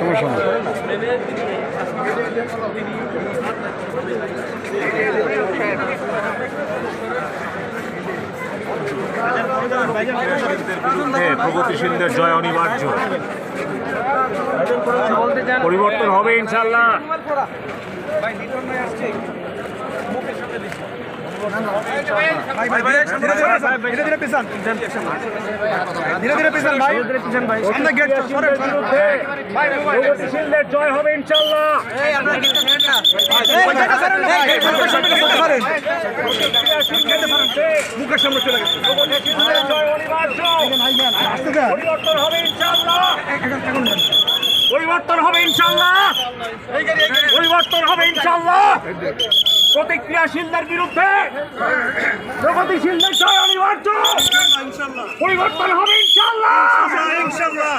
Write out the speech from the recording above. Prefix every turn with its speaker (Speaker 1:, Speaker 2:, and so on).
Speaker 1: সমস্যা
Speaker 2: প্রগতিশীলদের জয় অনিবার্য। পরিবর্তন হবে ইনশাল্লাহ জয় হবে পরিবর্তন হবে ইনশাল্লাহ পরিবর্তন হবে ইনশাল্লাহ পরিবর্তন হবে ইনশাল্লাহ প্রতিক্রিয়াশীলদের বিরুদ্ধে প্রগতিশীলদের জয় অনিবার্য। পরিবর্তন হবে ইনশাল্লাহ ইনশাল্লাহ